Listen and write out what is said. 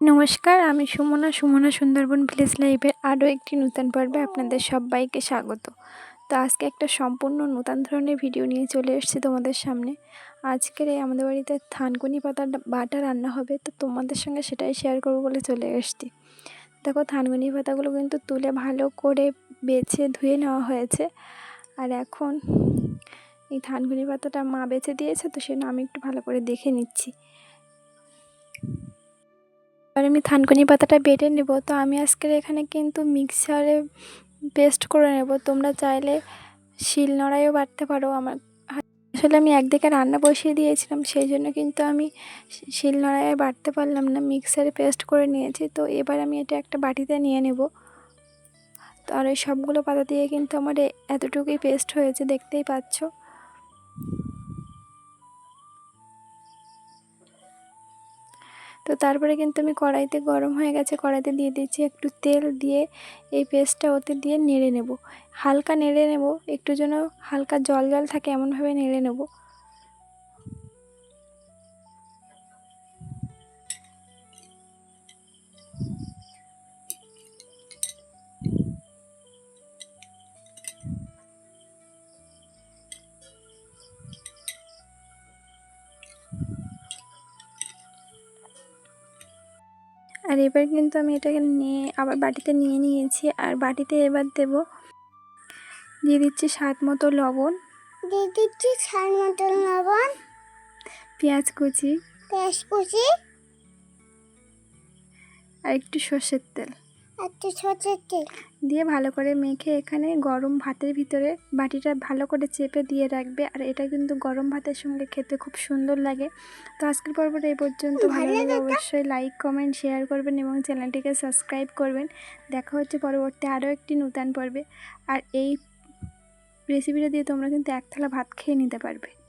নমস্কার, আমি সুমনা সুমনা সুন্দরবন ভিলেজ লাইভের আরও একটি নূতন পর্বে আপনাদের সবাইকে স্বাগত। তো আজকে একটা সম্পূর্ণ নূতন ধরনের ভিডিও নিয়ে চলে এসেছি তোমাদের সামনে। আজকের এই আমাদের বাড়িতে থানকুনি পাতা বাটা রান্না হবে, তো তোমাদের সঙ্গে সেটাই শেয়ার করব বলে চলে এসেছি। দেখো, থানকুনি পাতাগুলো কিন্তু তুলে ভালো করে বেছে ধুয়ে নেওয়া হয়েছে। আর এখন এই থানকুনি পাতাটা মা বেছে দিয়েছে, তো সেটা আমি একটু ভালো করে দেখে নিচ্ছি। এবার আমি থানকুনি পাতাটা বেটে নেব। তো আমি আজকের এখানে কিন্তু মিক্সারে পেস্ট করে নেব। তোমরা চাইলে শিল নড়াইও বাটতে পারো আমার আসলে আমি একদিকে রান্না বসিয়ে দিয়েছিলাম, সেই জন্য কিন্তু আমি শিল নড়াইয়ে বাটতে পারলাম না, মিক্সারে পেস্ট করে নিয়েছি। তো এবার আমি এটা একটা বাটিতে নিয়ে নেব। আর এই সবগুলো পাতা দিয়ে কিন্তু আমার এতটুকুই পেস্ট হয়েছে, দেখতেই পাচ্ছ। তো তারপরে কিন্তু আমি কড়াইতে গরম হয়ে গেছে, কড়াইতে দিয়ে দিয়েছি একটু তেল দিয়ে এই পেস্টটা ওতে দিয়ে নেড়ে নেব। হালকা নেড়ে নেব, একটু যেন হালকা জল জল থাকে এমনভাবে নেড়ে নেব। আর এবার কিন্তু আমি এটাকে নিয়ে আবার বাটিতে নিয়ে নিয়েছি। আর বাটিতে এবার দেব দিয়ে দিচ্ছি স্বাদ মতো লবণ। দিয়ে দিচ্ছি স্বাদ মতো লবণ। পেঁয়াজ কুচি। পেঁয়াজ কুচি। আর একটু সর্ষের তেল। তেল দিয়ে ভালো করে মেখে এখানে গরম ভাতের ভিতরে বাটিটা ভালো করে চেপে দিয়ে রাখবে। আর এটা কিন্তু গরম ভাতের সঙ্গে খেতে খুব সুন্দর লাগে। তো আজকের পর্বটা এই পর্যন্ত। ভালো লাগে অবশ্যই লাইক কমেন্ট শেয়ার করবেন এবং চ্যানেলটিকে সাবস্ক্রাইব করবেন। দেখা হচ্ছে পরবর্তী আরও একটি নূতন পর্বে। আর এই রেসিপিটা দিয়ে তোমরা কিন্তু এক থালা ভাত খেয়ে নিতে পারবে।